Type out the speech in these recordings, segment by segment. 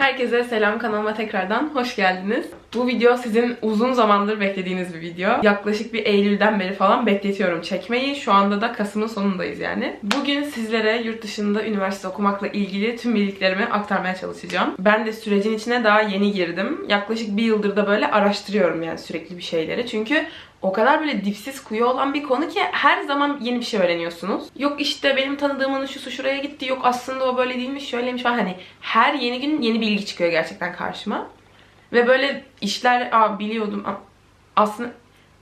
Herkese selam kanalıma tekrardan hoş geldiniz. Bu video sizin uzun zamandır beklediğiniz bir video. Yaklaşık bir Eylül'den beri falan bekletiyorum çekmeyi. Şu anda da Kasım'ın sonundayız yani. Bugün sizlere yurt dışında üniversite okumakla ilgili tüm bildiklerimi aktarmaya çalışacağım. Ben de sürecin içine daha yeni girdim. Yaklaşık bir yıldır da böyle araştırıyorum yani sürekli bir şeyleri. Çünkü o kadar böyle dipsiz kuyu olan bir konu ki her zaman yeni bir şey öğreniyorsunuz. Yok işte benim tanıdığımın şusu şuraya gitti. Yok aslında o böyle değilmiş, şöyleymiş falan. Hani her yeni gün yeni bilgi çıkıyor gerçekten karşıma. Ve böyle işler aa biliyordum aslında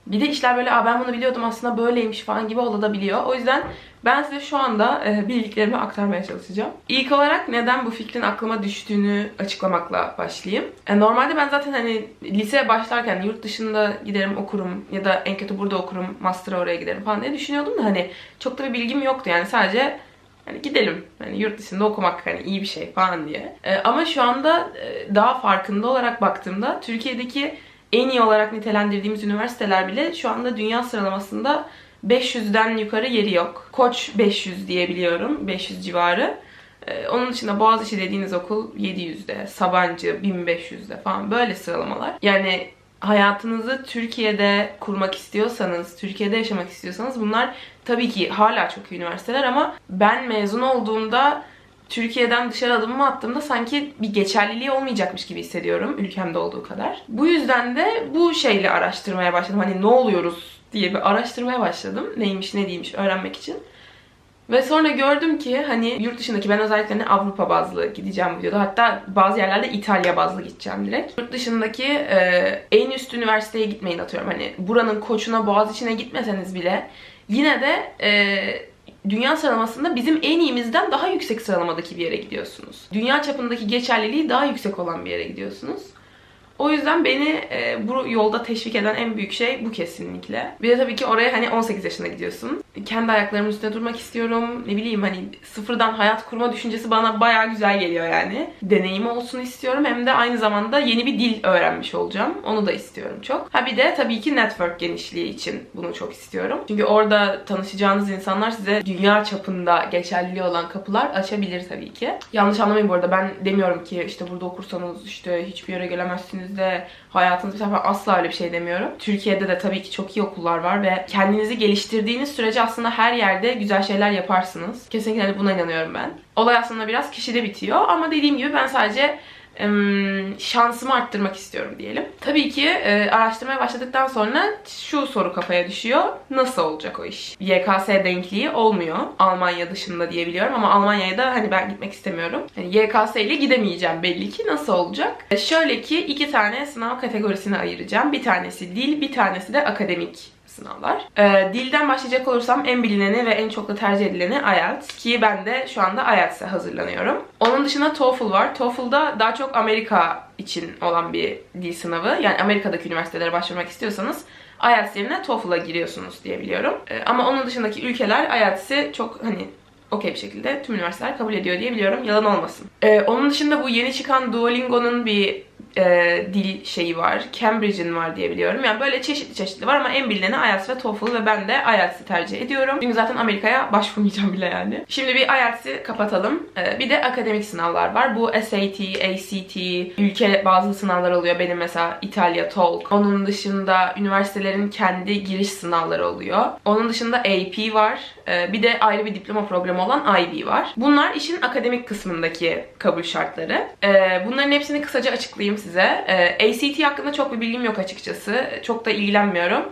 bir de işler böyle ben bunu biliyordum aslında böyleymiş falan gibi olabiliyor. O yüzden ben size şu anda e, bildiklerimi aktarmaya çalışacağım. İlk olarak neden bu fikrin aklıma düştüğünü açıklamakla başlayayım. E, normalde ben zaten hani liseye başlarken yurt dışında giderim okurum ya da en kötü burada okurum, master'a oraya giderim falan diye düşünüyordum da hani çok da bir bilgim yoktu yani sadece Hani gidelim. Hani yurt dışında okumak hani iyi bir şey falan diye. Ee, ama şu anda e, daha farkında olarak baktığımda Türkiye'deki en iyi olarak nitelendirdiğimiz üniversiteler bile şu anda dünya sıralamasında 500'den yukarı yeri yok. Koç 500 diyebiliyorum. 500 civarı. Ee, onun dışında Boğaziçi dediğiniz okul 700'de, Sabancı 1500'de falan böyle sıralamalar. Yani hayatınızı Türkiye'de kurmak istiyorsanız, Türkiye'de yaşamak istiyorsanız bunlar tabii ki hala çok iyi üniversiteler ama ben mezun olduğumda Türkiye'den dışarı adımımı attığımda sanki bir geçerliliği olmayacakmış gibi hissediyorum ülkemde olduğu kadar. Bu yüzden de bu şeyle araştırmaya başladım. Hani ne oluyoruz diye bir araştırmaya başladım. Neymiş ne değilmiş öğrenmek için. Ve sonra gördüm ki hani yurt dışındaki ben özellikle hani Avrupa bazlı gideceğim bu videoda. Hatta bazı yerlerde İtalya bazlı gideceğim direkt. Yurt dışındaki e, en üst üniversiteye gitmeyin atıyorum. Hani buranın koçuna, Boğaziçi'ne gitmeseniz bile yine de e, dünya sıralamasında bizim en iyimizden daha yüksek sıralamadaki bir yere gidiyorsunuz. Dünya çapındaki geçerliliği daha yüksek olan bir yere gidiyorsunuz. O yüzden beni e, bu yolda teşvik eden en büyük şey bu kesinlikle. Bir de tabii ki oraya hani 18 yaşında gidiyorsun. Kendi ayaklarımın üstünde durmak istiyorum. Ne bileyim hani sıfırdan hayat kurma düşüncesi bana bayağı güzel geliyor yani. Deneyim olsun istiyorum. Hem de aynı zamanda yeni bir dil öğrenmiş olacağım. Onu da istiyorum çok. Ha bir de tabii ki network genişliği için bunu çok istiyorum. Çünkü orada tanışacağınız insanlar size dünya çapında geçerliliği olan kapılar açabilir tabii ki. Yanlış anlamayın bu arada. Ben demiyorum ki işte burada okursanız işte hiçbir yere gelemezsiniz de hayatınız biter falan asla öyle bir şey demiyorum. Türkiye'de de tabii ki çok iyi okullar var ve kendinizi geliştirdiğiniz sürece aslında her yerde güzel şeyler yaparsınız. Kesinlikle buna inanıyorum ben. Olay aslında biraz kişide bitiyor ama dediğim gibi ben sadece şansımı arttırmak istiyorum diyelim. Tabii ki e, araştırmaya başladıktan sonra şu soru kafaya düşüyor. Nasıl olacak o iş? YKS denkliği olmuyor Almanya dışında diyebiliyorum ama Almanya'ya da hani ben gitmek istemiyorum. Yani YKS ile gidemeyeceğim belli ki. Nasıl olacak? E, şöyle ki iki tane sınav kategorisine ayıracağım. Bir tanesi dil, bir tanesi de akademik sınavlar. Ee, dilden başlayacak olursam en bilineni ve en çok da tercih edileni IELTS ki ben de şu anda IELTS'e hazırlanıyorum. Onun dışında TOEFL var. TOEFL'da daha çok Amerika için olan bir dil sınavı. Yani Amerika'daki üniversitelere başvurmak istiyorsanız IELTS yerine TOEFL'a giriyorsunuz diye biliyorum. Ee, ama onun dışındaki ülkeler IELTS'i çok hani okey bir şekilde tüm üniversiteler kabul ediyor diye biliyorum. Yalan olmasın. Ee, onun dışında bu yeni çıkan Duolingo'nun bir e, dil şeyi var. Cambridge'in var diye biliyorum. Yani böyle çeşitli çeşitli var ama en bilineni IELTS ve TOEFL ve ben de IELTS'i tercih ediyorum. Çünkü zaten Amerika'ya başvurmayacağım bile yani. Şimdi bir IELTS'i kapatalım. Ee, bir de akademik sınavlar var. Bu SAT, ACT, ülke bazı sınavlar oluyor. Benim mesela İtalya, TOEIC. Onun dışında üniversitelerin kendi giriş sınavları oluyor. Onun dışında AP var. Ee, bir de ayrı bir diploma programı olan IB var. Bunlar işin akademik kısmındaki kabul şartları. Ee, bunların hepsini kısaca açıklayayım size. Ee, ACT hakkında çok bir bilgim yok açıkçası. Çok da ilgilenmiyorum.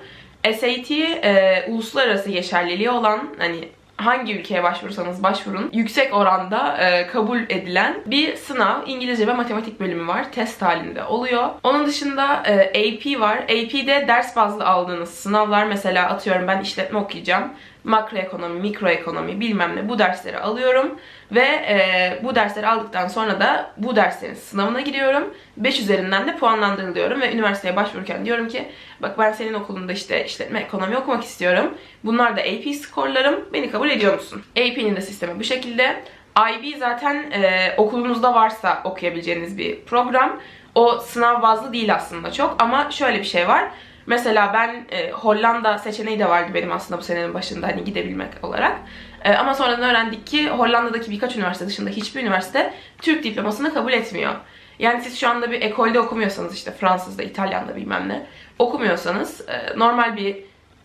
SAT e, uluslararası geçerliliği olan hani hangi ülkeye başvurursanız başvurun yüksek oranda e, kabul edilen bir sınav. İngilizce ve matematik bölümü var. Test halinde oluyor. Onun dışında e, AP var. AP'de ders bazlı aldığınız sınavlar mesela atıyorum ben işletme okuyacağım. Makroekonomi, mikroekonomi bilmem ne bu dersleri alıyorum. Ve e, bu dersleri aldıktan sonra da bu derslerin sınavına giriyorum. 5 üzerinden de puanlandırılıyorum ve üniversiteye başvururken diyorum ki bak ben senin okulunda işte işletme ekonomi okumak istiyorum. Bunlar da AP skorlarım. Beni kabul ediyor musun? AP'nin de sistemi bu şekilde. IB zaten e, okulunuzda varsa okuyabileceğiniz bir program. O sınav bazlı değil aslında çok ama şöyle bir şey var. Mesela ben e, Hollanda seçeneği de vardı benim aslında bu senenin başında hani gidebilmek olarak. E, ama sonradan öğrendik ki Hollanda'daki birkaç üniversite dışında hiçbir üniversite Türk diplomasını kabul etmiyor. Yani siz şu anda bir ekolde okumuyorsanız işte Fransız'da, İtalyan'da bilmem ne okumuyorsanız e, normal bir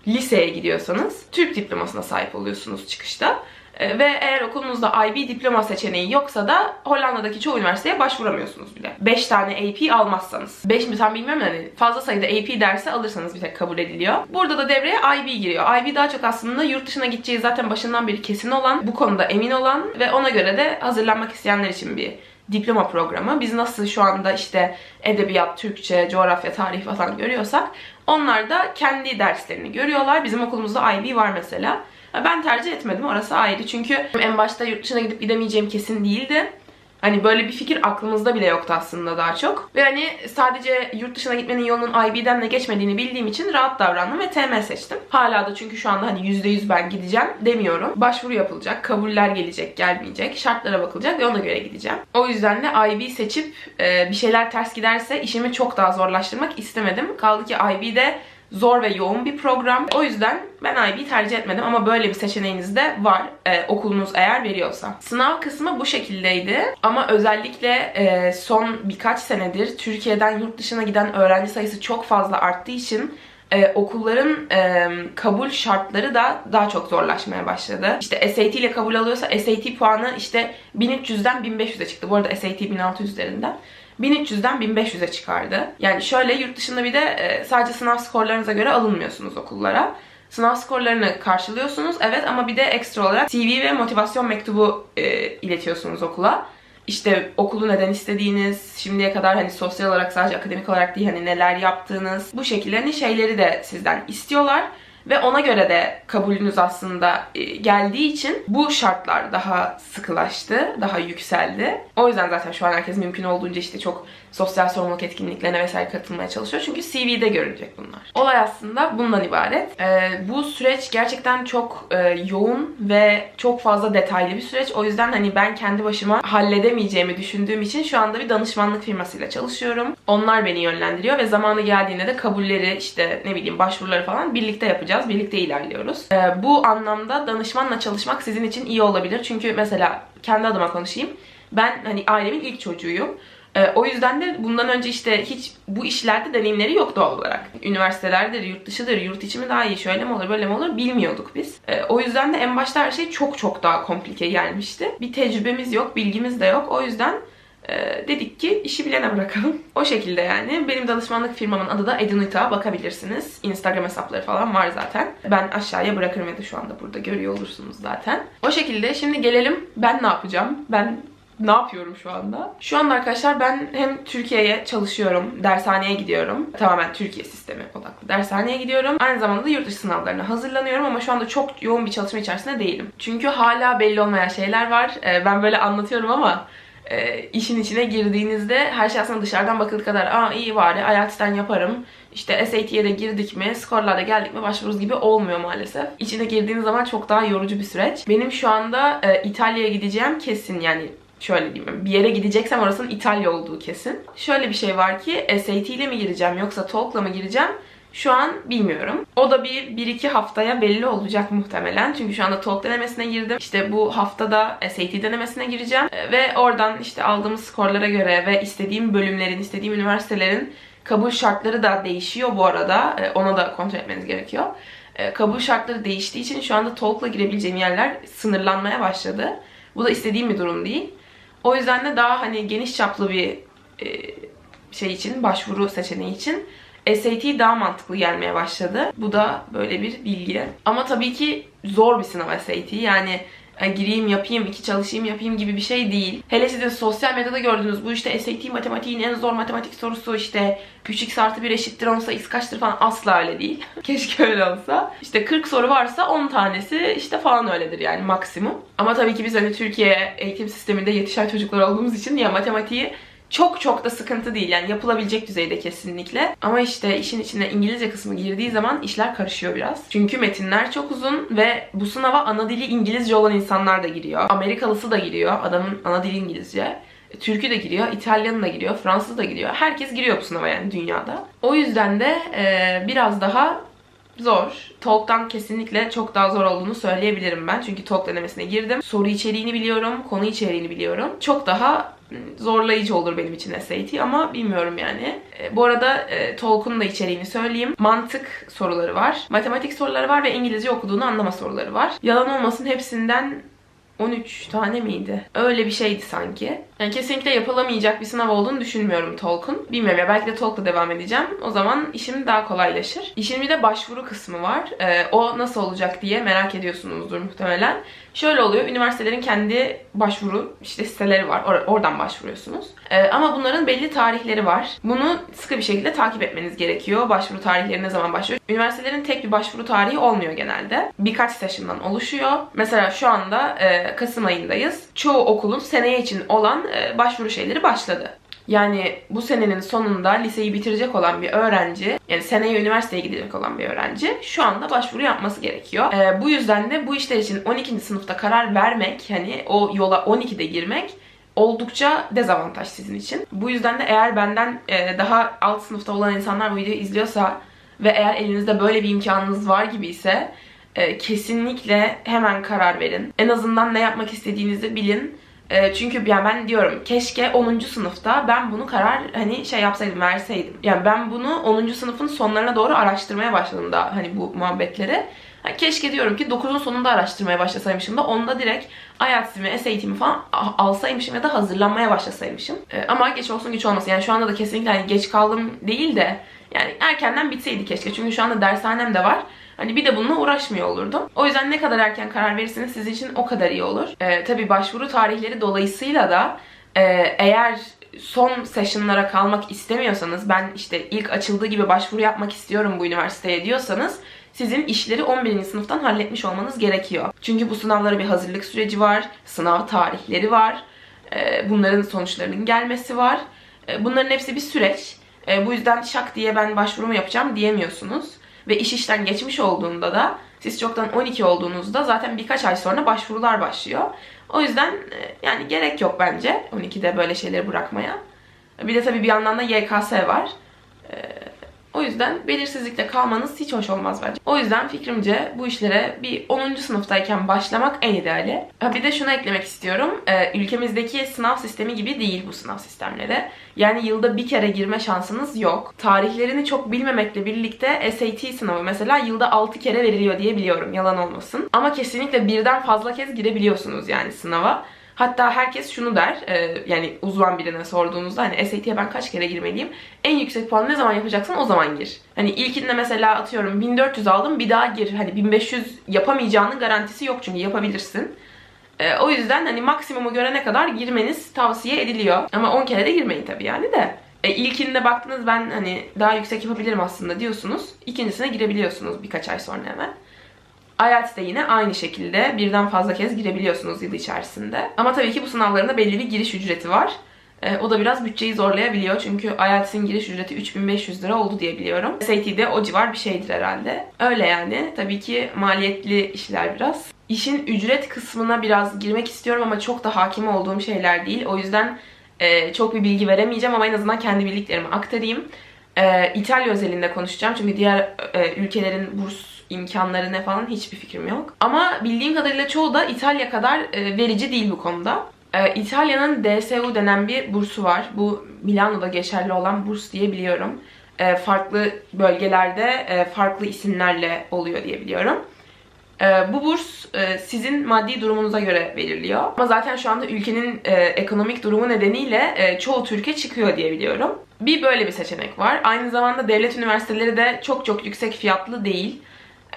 liseye gidiyorsanız Türk diplomasına sahip oluyorsunuz çıkışta. E, Ve eğer okulunuzda IB diploma seçeneği yoksa da Hollanda'daki çoğu üniversiteye başvuramıyorsunuz bile. 5 tane AP almazsanız. 5 mi tam bilmiyorum yani fazla sayıda AP dersi alırsanız bir tek kabul ediliyor. Burada da devreye IB giriyor. IB daha çok aslında yurt dışına gideceği zaten başından beri kesin olan, bu konuda emin olan ve ona göre de hazırlanmak isteyenler için bir diploma programı. Biz nasıl şu anda işte edebiyat, Türkçe, coğrafya, tarih falan görüyorsak onlar da kendi derslerini görüyorlar. Bizim okulumuzda IB var mesela. Ben tercih etmedim orası ayrı çünkü en başta yurt dışına gidip gidemeyeceğim kesin değildi. Hani böyle bir fikir aklımızda bile yoktu aslında daha çok. Ve hani sadece yurt dışına gitmenin yolunun IB'den de geçmediğini bildiğim için rahat davrandım ve TM seçtim. Hala da çünkü şu anda hani %100 ben gideceğim demiyorum. Başvuru yapılacak, kabuller gelecek, gelmeyecek, şartlara bakılacak ve ona göre gideceğim. O yüzden de IB seçip e, bir şeyler ters giderse işimi çok daha zorlaştırmak istemedim. Kaldı ki IB'de zor ve yoğun bir program. O yüzden ben IB tercih etmedim ama böyle bir seçeneğiniz de var e, okulunuz eğer veriyorsa. Sınav kısmı bu şekildeydi ama özellikle e, son birkaç senedir Türkiye'den yurt dışına giden öğrenci sayısı çok fazla arttığı için e, okulların e, kabul şartları da daha çok zorlaşmaya başladı. İşte SAT ile kabul alıyorsa SAT puanı işte 1300'den 1500'e çıktı. Bu arada SAT 1600 üzerinden. 1300'den 1500'e çıkardı. Yani şöyle yurt dışında bir de e, sadece sınav skorlarınıza göre alınmıyorsunuz okullara. Sınav skorlarını karşılıyorsunuz evet ama bir de ekstra olarak CV ve motivasyon mektubu e, iletiyorsunuz okula. İşte okulu neden istediğiniz, şimdiye kadar hani sosyal olarak sadece akademik olarak değil hani neler yaptığınız bu şekilde hani şeyleri de sizden istiyorlar. Ve ona göre de kabulünüz aslında e, geldiği için bu şartlar daha sıkılaştı, daha yükseldi. O yüzden zaten şu an herkes mümkün olduğunca işte çok sosyal sorumluluk etkinliklerine vesaire katılmaya çalışıyor. Çünkü CV'de görülecek bunlar. Olay aslında bundan ibaret. Ee, bu süreç gerçekten çok e, yoğun ve çok fazla detaylı bir süreç. O yüzden hani ben kendi başıma halledemeyeceğimi düşündüğüm için şu anda bir danışmanlık firmasıyla çalışıyorum. Onlar beni yönlendiriyor ve zamanı geldiğinde de kabulleri işte ne bileyim başvuruları falan birlikte yapacağız. Birlikte ilerliyoruz. Ee, bu anlamda danışmanla çalışmak sizin için iyi olabilir. Çünkü mesela kendi adıma konuşayım. Ben hani ailemin ilk çocuğuyum. Ee, o yüzden de bundan önce işte hiç bu işlerde deneyimleri yok doğal olarak. Üniversitelerdir, yurt dışıdır, yurt içi mi daha iyi, şöyle mi olur, böyle mi olur bilmiyorduk biz. Ee, o yüzden de en başta her şey çok çok daha komplike gelmişti. Bir tecrübemiz yok, bilgimiz de yok. O yüzden e, dedik ki işi bilene bırakalım. O şekilde yani. Benim danışmanlık firmamın adı da Edunita. Bakabilirsiniz. Instagram hesapları falan var zaten. Ben aşağıya bırakırım ya da şu anda burada görüyor olursunuz zaten. O şekilde şimdi gelelim ben ne yapacağım? Ben ne yapıyorum şu anda? Şu anda arkadaşlar ben hem Türkiye'ye çalışıyorum, dershaneye gidiyorum. Tamamen Türkiye sistemi odaklı dershaneye gidiyorum. Aynı zamanda da yurt dışı sınavlarına hazırlanıyorum ama şu anda çok yoğun bir çalışma içerisinde değilim. Çünkü hala belli olmayan şeyler var. Ee, Ben böyle anlatıyorum ama e, işin içine girdiğinizde her şey aslında dışarıdan bakıldığı kadar aa iyi bari IELTS'ten yaparım. İşte SAT'ye de girdik mi, skorlarda geldik mi başvururuz gibi olmuyor maalesef. İçine girdiğiniz zaman çok daha yorucu bir süreç. Benim şu anda e, İtalya'ya gideceğim kesin yani şöyle diyeyim bir yere gideceksem orasının İtalya olduğu kesin. Şöyle bir şey var ki SAT ile mi gireceğim yoksa TOEFL'la mı gireceğim? Şu an bilmiyorum. O da bir 1-2 haftaya belli olacak muhtemelen. Çünkü şu anda TOEFL denemesine girdim. İşte bu haftada SAT denemesine gireceğim. Ee, Ve oradan işte aldığımız skorlara göre ve istediğim bölümlerin, istediğim üniversitelerin kabul şartları da değişiyor bu arada. Ee, Ona da kontrol etmeniz gerekiyor. Ee, Kabul şartları değiştiği için şu anda TOEFL'la girebileceğim yerler sınırlanmaya başladı. Bu da istediğim bir durum değil. O yüzden de daha hani geniş çaplı bir e, şey için, başvuru seçeneği için SAT daha mantıklı gelmeye başladı. Bu da böyle bir bilgi. Ama tabii ki zor bir sınav SAT. Yani e, gireyim yapayım, iki çalışayım yapayım gibi bir şey değil. Hele sizin sosyal medyada gördüğünüz bu işte SAT matematiğin en zor matematik sorusu işte 3x artı 1 eşittir 10 x kaçtır falan asla öyle değil. Keşke öyle olsa. İşte 40 soru varsa 10 tanesi işte falan öyledir yani maksimum. Ama tabii ki biz hani Türkiye eğitim sisteminde yetişen çocuklar olduğumuz için ya matematiği çok çok da sıkıntı değil yani yapılabilecek düzeyde kesinlikle. Ama işte işin içine İngilizce kısmı girdiği zaman işler karışıyor biraz. Çünkü metinler çok uzun ve bu sınava ana dili İngilizce olan insanlar da giriyor. Amerikalısı da giriyor. Adamın ana dili İngilizce. Türkü de giriyor, İtalyanı da giriyor, Fransız da giriyor. Herkes giriyor bu sınava yani dünyada. O yüzden de e, biraz daha zor. TOEFL'dan kesinlikle çok daha zor olduğunu söyleyebilirim ben. Çünkü TOEFL denemesine girdim. Soru içeriğini biliyorum, konu içeriğini biliyorum. Çok daha zorlayıcı olur benim için SAT ama bilmiyorum yani. E, bu arada e, Tolk'un da içeriğini söyleyeyim. Mantık soruları var, matematik soruları var ve İngilizce okuduğunu anlama soruları var. Yalan olmasın hepsinden 13 tane miydi? Öyle bir şeydi sanki. Yani kesinlikle yapılamayacak bir sınav olduğunu düşünmüyorum Tolk'un. Bilmiyorum ya belki de Tolk'la devam edeceğim. O zaman işim daha kolaylaşır. İşin bir de başvuru kısmı var. Ee, o nasıl olacak diye merak ediyorsunuzdur muhtemelen. Şöyle oluyor. Üniversitelerin kendi başvuru işte siteleri var. Or- oradan başvuruyorsunuz. Ee, ama bunların belli tarihleri var. Bunu sıkı bir şekilde takip etmeniz gerekiyor. Başvuru tarihleri ne zaman başlıyor? Üniversitelerin tek bir başvuru tarihi olmuyor genelde. Birkaç session'dan oluşuyor. Mesela şu anda e, Kasım ayındayız. Çoğu okulun seneye için olan başvuru şeyleri başladı. Yani bu senenin sonunda liseyi bitirecek olan bir öğrenci, yani seneye üniversiteye gidecek olan bir öğrenci şu anda başvuru yapması gerekiyor. Ee, bu yüzden de bu işler için 12. sınıfta karar vermek, hani o yola 12'de girmek oldukça dezavantaj sizin için. Bu yüzden de eğer benden e, daha alt sınıfta olan insanlar bu videoyu izliyorsa ve eğer elinizde böyle bir imkanınız var gibi ise e, kesinlikle hemen karar verin. En azından ne yapmak istediğinizi bilin. E, çünkü yani ben diyorum keşke 10. sınıfta ben bunu karar hani şey yapsaydım verseydim. Yani ben bunu 10. sınıfın sonlarına doğru araştırmaya başladım da hani bu muhabbetleri. Yani keşke diyorum ki 9'un sonunda araştırmaya başlasaymışım da onda direkt IELTS'imi, SAT'imi falan alsaymışım ya da hazırlanmaya başlasaymışım. E, ama geç olsun güç olmasın. Yani şu anda da kesinlikle hani geç kaldım değil de yani erkenden bitseydi keşke. Çünkü şu anda dershanem de var. Hani bir de bununla uğraşmıyor olurdum. O yüzden ne kadar erken karar verirseniz sizin için o kadar iyi olur. Ee, tabii başvuru tarihleri dolayısıyla da e, eğer son session'lara kalmak istemiyorsanız ben işte ilk açıldığı gibi başvuru yapmak istiyorum bu üniversiteye diyorsanız sizin işleri 11. sınıftan halletmiş olmanız gerekiyor. Çünkü bu sınavlara bir hazırlık süreci var, sınav tarihleri var, e, bunların sonuçlarının gelmesi var. E, bunların hepsi bir süreç. E, bu yüzden şak diye ben başvurumu yapacağım diyemiyorsunuz. Ve iş işten geçmiş olduğunda da siz çoktan 12 olduğunuzda zaten birkaç ay sonra başvurular başlıyor. O yüzden e, yani gerek yok bence 12'de böyle şeyleri bırakmaya. Bir de tabii bir yandan da YKS var. Ee, o yüzden belirsizlikte kalmanız hiç hoş olmaz bence. O yüzden fikrimce bu işlere bir 10. sınıftayken başlamak en ideali. Bir de şunu eklemek istiyorum. Ee, ülkemizdeki sınav sistemi gibi değil bu sınav sistemleri. Yani yılda bir kere girme şansınız yok. Tarihlerini çok bilmemekle birlikte SAT sınavı mesela yılda 6 kere veriliyor diye biliyorum. Yalan olmasın. Ama kesinlikle birden fazla kez girebiliyorsunuz yani sınava. Hatta herkes şunu der, e, yani uzman birine sorduğunuzda hani SAT'ye ben kaç kere girmeliyim? En yüksek puanı ne zaman yapacaksın o zaman gir. Hani ilkinde mesela atıyorum 1400 aldım bir daha gir. Hani 1500 yapamayacağının garantisi yok çünkü yapabilirsin. E, o yüzden hani maksimumu görene kadar girmeniz tavsiye ediliyor. Ama 10 kere de girmeyin tabii yani de. E, ilkinde baktınız ben hani daha yüksek yapabilirim aslında diyorsunuz. İkincisine girebiliyorsunuz birkaç ay sonra hemen. IELTS de yine aynı şekilde birden fazla kez girebiliyorsunuz yıl içerisinde. Ama tabii ki bu sınavların belli bir giriş ücreti var. E, o da biraz bütçeyi zorlayabiliyor çünkü IELTS'in giriş ücreti 3500 lira oldu diye biliyorum. SAT'de o civar bir şeydir herhalde. Öyle yani. Tabii ki maliyetli işler biraz. İşin ücret kısmına biraz girmek istiyorum ama çok da hakim olduğum şeyler değil. O yüzden e, çok bir bilgi veremeyeceğim ama en azından kendi bildiklerimi aktarayım. E, İtalya özelinde konuşacağım çünkü diğer e, ülkelerin burs imkanları ne falan hiçbir fikrim yok. Ama bildiğim kadarıyla çoğu da İtalya kadar e, verici değil bu konuda. E, İtalya'nın DSU denen bir bursu var. Bu Milano'da geçerli olan burs diye biliyorum. E, farklı bölgelerde farklı isimlerle oluyor diye biliyorum. Bu burs sizin maddi durumunuza göre veriliyor. Ama zaten şu anda ülkenin ekonomik durumu nedeniyle çoğu Türkiye çıkıyor diye biliyorum. Bir böyle bir seçenek var. Aynı zamanda devlet üniversiteleri de çok çok yüksek fiyatlı değil.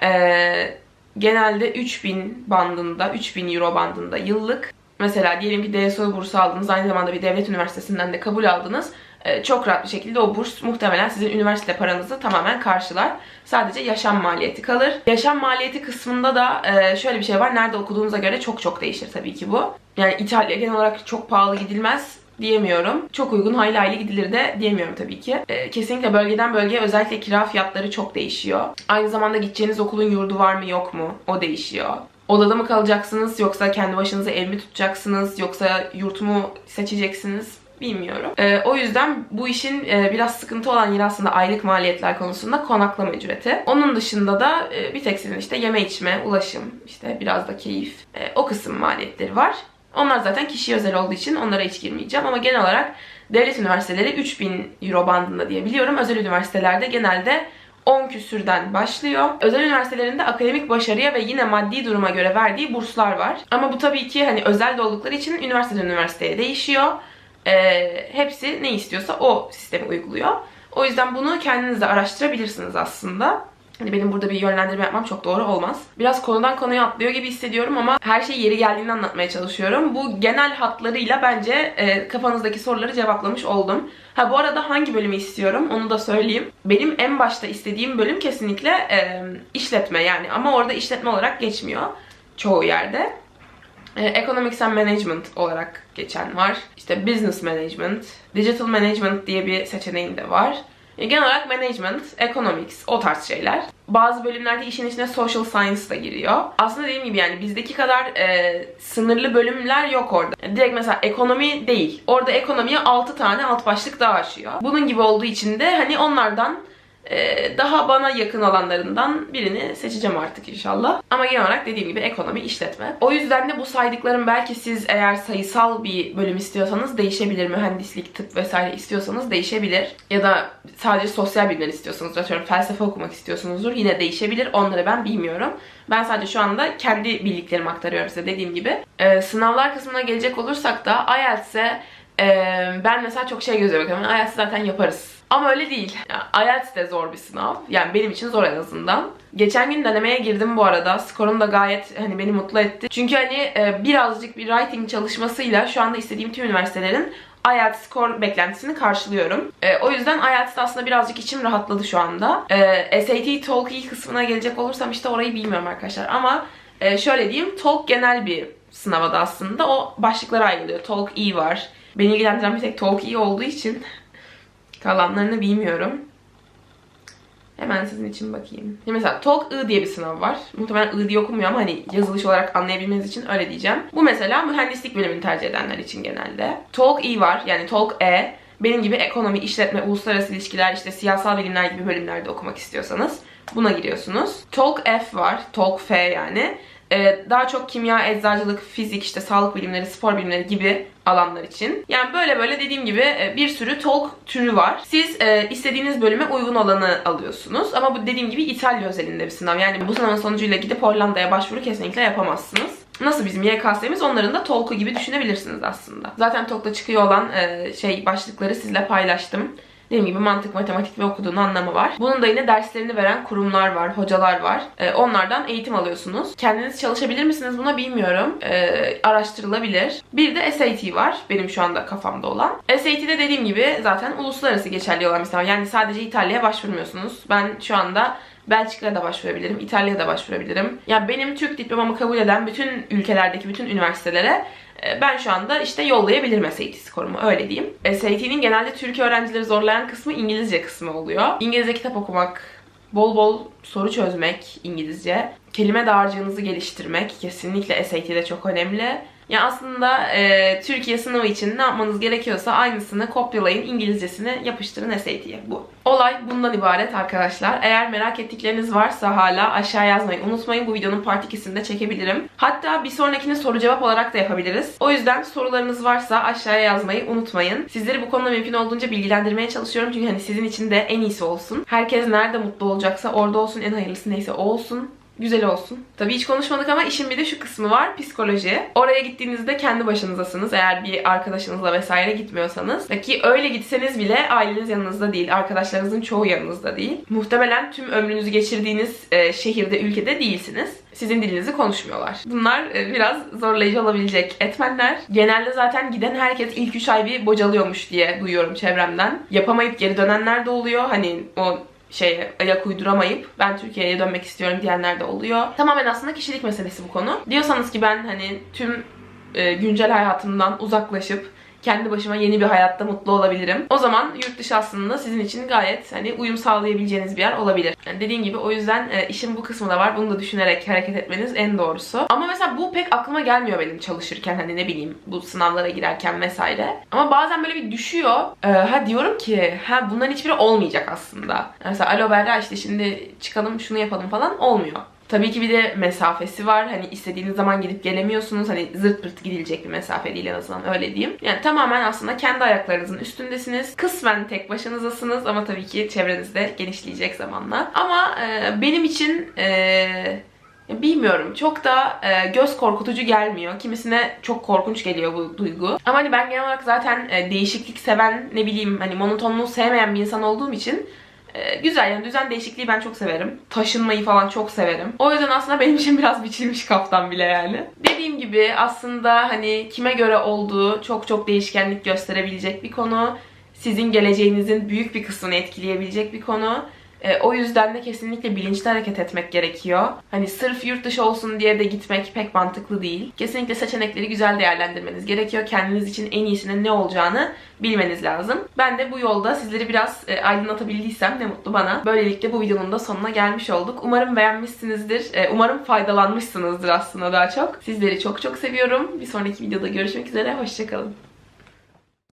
Ee, genelde 3000 bandında, 3000 euro bandında yıllık. Mesela diyelim ki DSO bursu aldınız, aynı zamanda bir devlet üniversitesinden de kabul aldınız. Ee, çok rahat bir şekilde o burs muhtemelen sizin üniversite paranızı tamamen karşılar. Sadece yaşam maliyeti kalır. Yaşam maliyeti kısmında da e, şöyle bir şey var. Nerede okuduğunuza göre çok çok değişir tabii ki bu. Yani İtalya genel olarak çok pahalı gidilmez diyemiyorum. Çok uygun hayli hayli gidilir de diyemiyorum tabii ki. E, kesinlikle bölgeden bölgeye özellikle kira fiyatları çok değişiyor. Aynı zamanda gideceğiniz okulun yurdu var mı yok mu o değişiyor. Odada mı kalacaksınız yoksa kendi başınıza ev mi tutacaksınız yoksa yurt mu seçeceksiniz bilmiyorum. E, o yüzden bu işin e, biraz sıkıntı olan yeri aslında aylık maliyetler konusunda konaklama ücreti. Onun dışında da e, bir tek sizin işte yeme içme, ulaşım, işte biraz da keyif e, o kısım maliyetleri var. Onlar zaten kişiye özel olduğu için onlara hiç girmeyeceğim. Ama genel olarak devlet üniversiteleri 3000 euro bandında diye biliyorum. Özel üniversitelerde genelde 10 küsürden başlıyor. Özel üniversitelerinde akademik başarıya ve yine maddi duruma göre verdiği burslar var. Ama bu tabii ki hani özel de oldukları için üniversiteden üniversiteye değişiyor. Ee, hepsi ne istiyorsa o sistemi uyguluyor. O yüzden bunu kendiniz de araştırabilirsiniz aslında. Hani benim burada bir yönlendirme yapmam çok doğru olmaz. Biraz konudan konuya atlıyor gibi hissediyorum ama her şey yeri geldiğinde anlatmaya çalışıyorum. Bu genel hatlarıyla bence e, kafanızdaki soruları cevaplamış oldum. Ha bu arada hangi bölümü istiyorum onu da söyleyeyim. Benim en başta istediğim bölüm kesinlikle e, işletme yani ama orada işletme olarak geçmiyor çoğu yerde. E, Economics and Management olarak geçen var. İşte Business Management, Digital Management diye bir seçeneğim de var. E, Genel olarak management, economics, o tarz şeyler. Bazı bölümlerde işin içine social science da giriyor. Aslında dediğim gibi yani bizdeki kadar e, sınırlı bölümler yok orada. Yani direkt mesela ekonomi değil. Orada ekonomiye 6 tane alt başlık daha açıyor. Bunun gibi olduğu için de hani onlardan daha bana yakın olanlarından birini seçeceğim artık inşallah. Ama genel olarak dediğim gibi ekonomi, işletme. O yüzden de bu saydıklarım belki siz eğer sayısal bir bölüm istiyorsanız değişebilir. Mühendislik, tıp vesaire istiyorsanız değişebilir. Ya da sadece sosyal bilimler istiyorsanız, atıyorum felsefe okumak istiyorsunuzdur. Yine değişebilir. Onları ben bilmiyorum. Ben sadece şu anda kendi bildiklerimi aktarıyorum size dediğim gibi. Ee, sınavlar kısmına gelecek olursak da IELTS'e e, ben mesela çok şey gözle bakıyorum. Yani IELTS zaten yaparız ama öyle değil. Yani IELTS de zor bir sınav. Yani benim için zor en azından. Geçen gün denemeye girdim bu arada. Skorum da gayet hani beni mutlu etti. Çünkü hani e, birazcık bir writing çalışmasıyla şu anda istediğim tüm üniversitelerin IELTS skor beklentisini karşılıyorum. E, o yüzden IELTS'de aslında birazcık içim rahatladı şu anda. E, SAT, TOEFL kısmına gelecek olursam işte orayı bilmiyorum arkadaşlar. Ama e, şöyle diyeyim, TOEFL genel bir sınava da aslında. O başlıklara ayrılıyor. TOEFL E var. Beni ilgilendiren bir tek E olduğu için Kalanlarını bilmiyorum. Hemen sizin için bakayım. Şimdi mesela TOLK I diye bir sınav var. Muhtemelen I diye okunmuyor ama hani yazılış olarak anlayabilmeniz için öyle diyeceğim. Bu mesela mühendislik bölümünü tercih edenler için genelde. TOLK I var yani TOLK E. Benim gibi ekonomi, işletme, uluslararası ilişkiler, işte siyasal bilimler gibi bölümlerde okumak istiyorsanız buna giriyorsunuz. TOLK F var. TOLK F yani. Ee, daha çok kimya, eczacılık, fizik, işte sağlık bilimleri, spor bilimleri gibi alanlar için. Yani böyle böyle dediğim gibi e, bir sürü talk türü var. Siz e, istediğiniz bölüme uygun olanı alıyorsunuz. Ama bu dediğim gibi İtalya özelinde bir sınav. Yani bu sınavın sonucuyla gidip Hollanda'ya başvuru kesinlikle yapamazsınız. Nasıl bizim YKS'miz onların da TOLK'u gibi düşünebilirsiniz aslında. Zaten TOLK'ta çıkıyor olan e, şey başlıkları sizle paylaştım. Dediğim gibi mantık, matematik ve okuduğun anlamı var. Bunun da yine derslerini veren kurumlar var, hocalar var. Ee, onlardan eğitim alıyorsunuz. Kendiniz çalışabilir misiniz buna bilmiyorum. Ee, araştırılabilir. Bir de SAT var. Benim şu anda kafamda olan. SAT'de dediğim gibi zaten uluslararası geçerli olan bir sınav. Yani sadece İtalya'ya başvurmuyorsunuz. Ben şu anda Belçika'ya da başvurabilirim, İtalya'ya da başvurabilirim. Yani benim Türk diplomamı kabul eden bütün ülkelerdeki bütün üniversitelere e, ben şu anda işte yollayabilirim SAT skorumu öyle diyeyim. SAT'nin genelde Türkiye öğrencileri zorlayan kısmı İngilizce kısmı oluyor. İngilizce kitap okumak, bol bol soru çözmek İngilizce, kelime dağarcığınızı geliştirmek kesinlikle SAT'de çok önemli. Ya aslında e, Türkiye sınavı için ne yapmanız gerekiyorsa aynısını kopyalayın, İngilizcesini yapıştırın SAT'ye. Bu. Olay bundan ibaret arkadaşlar. Eğer merak ettikleriniz varsa hala aşağı yazmayı unutmayın. Bu videonun part 2'sini de çekebilirim. Hatta bir sonrakini soru cevap olarak da yapabiliriz. O yüzden sorularınız varsa aşağıya yazmayı unutmayın. Sizleri bu konuda mümkün olduğunca bilgilendirmeye çalışıyorum. Çünkü hani sizin için de en iyisi olsun. Herkes nerede mutlu olacaksa orada olsun. En hayırlısı neyse o olsun güzel olsun. Tabii hiç konuşmadık ama işin bir de şu kısmı var. Psikoloji. Oraya gittiğinizde kendi başınızdasınız. Eğer bir arkadaşınızla vesaire gitmiyorsanız. Ki öyle gitseniz bile aileniz yanınızda değil. Arkadaşlarınızın çoğu yanınızda değil. Muhtemelen tüm ömrünüzü geçirdiğiniz e, şehirde, ülkede değilsiniz. Sizin dilinizi konuşmuyorlar. Bunlar e, biraz zorlayıcı olabilecek etmenler. Genelde zaten giden herkes ilk 3 ay bir bocalıyormuş diye duyuyorum çevremden. Yapamayıp geri dönenler de oluyor. Hani o şeye ayak uyduramayıp ben Türkiye'ye dönmek istiyorum diyenler de oluyor. Tamamen aslında kişilik meselesi bu konu. Diyorsanız ki ben hani tüm e, güncel hayatımdan uzaklaşıp kendi başıma yeni bir hayatta mutlu olabilirim. O zaman yurt dışı aslında sizin için gayet hani uyum sağlayabileceğiniz bir yer olabilir. Yani dediğim gibi o yüzden e, işin bu kısmı da var. Bunu da düşünerek hareket etmeniz en doğrusu. Ama mesela bu pek aklıma gelmiyor benim çalışırken hani ne bileyim bu sınavlara girerken vesaire. Ama bazen böyle bir düşüyor. E, ha diyorum ki ha bunların hiçbiri olmayacak aslında. Mesela alo Berra işte şimdi çıkalım şunu yapalım falan olmuyor. Tabii ki bir de mesafesi var. Hani istediğiniz zaman gidip gelemiyorsunuz. Hani zırt pırt gidilecek bir mesafe değil en azından öyle diyeyim. Yani tamamen aslında kendi ayaklarınızın üstündesiniz. Kısmen tek başınızasınız ama tabii ki çevrenizde genişleyecek zamanla. Ama e, benim için e, Bilmiyorum. Çok da e, göz korkutucu gelmiyor. Kimisine çok korkunç geliyor bu duygu. Ama hani ben genel olarak zaten e, değişiklik seven, ne bileyim hani monotonluğu sevmeyen bir insan olduğum için e, güzel yani düzen değişikliği ben çok severim. Taşınmayı falan çok severim. O yüzden aslında benim için biraz biçilmiş kaftan bile yani. Dediğim gibi aslında hani kime göre olduğu çok çok değişkenlik gösterebilecek bir konu. Sizin geleceğinizin büyük bir kısmını etkileyebilecek bir konu. E, o yüzden de kesinlikle bilinçli hareket etmek gerekiyor. Hani sırf yurt dışı olsun diye de gitmek pek mantıklı değil. Kesinlikle seçenekleri güzel değerlendirmeniz gerekiyor. Kendiniz için en iyisinin ne olacağını bilmeniz lazım. Ben de bu yolda sizleri biraz e, aydınlatabildiysem ne mutlu bana. Böylelikle bu videonun da sonuna gelmiş olduk. Umarım beğenmişsinizdir. E, umarım faydalanmışsınızdır aslında daha çok. Sizleri çok çok seviyorum. Bir sonraki videoda görüşmek üzere. Hoşçakalın.